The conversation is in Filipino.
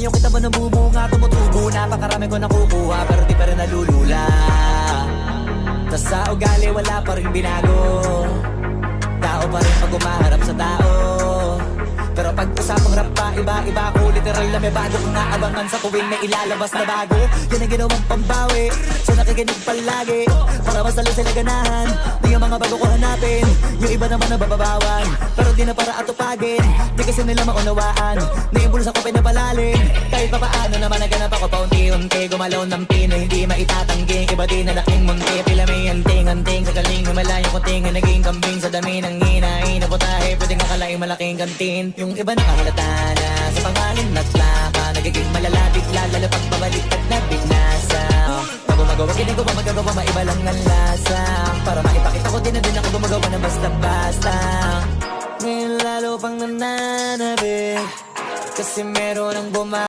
Yung kita ba nabumunga, tumutubo Napakarami ko nakukuha pero di pa rin nalulula. Tas sa ugali wala pa rin binago. Tao pa rin pag umaharap sa tao. Pero pag usapang rap pa, iba-iba ko. Literal na may bago kong naabangan sa tuwing may ilalabas na bago. Yan ang ginawang pambawi So nakikinig palagi. Para mas lalo sila ganahan Di ang mga bago ko hanapin. Yung iba naman nabababawan Pero di na para atupagin Kasi nila maunawaan. Na yung bulsa ko pinapalalim Kahit pa paano naman naganap ako paunti-unti Gumalaw ng pino, hindi maitatanggi Iba din na laking munti. Pila may anting-anting Sa galing humalayo ko tinga Naging kambing. Sa dami ng hinahin Na putahe, pwedeng akalaing malaking kantin. Yung iba nakahalata na Sa pangalan at laka Nagiging malala bigla Lalo pag babalik at nabinasa. Hindi ko pa magagawa Maiba lang ang lasa. Para maipakita ko din na din Pang nananabik. Kasi meron ang guma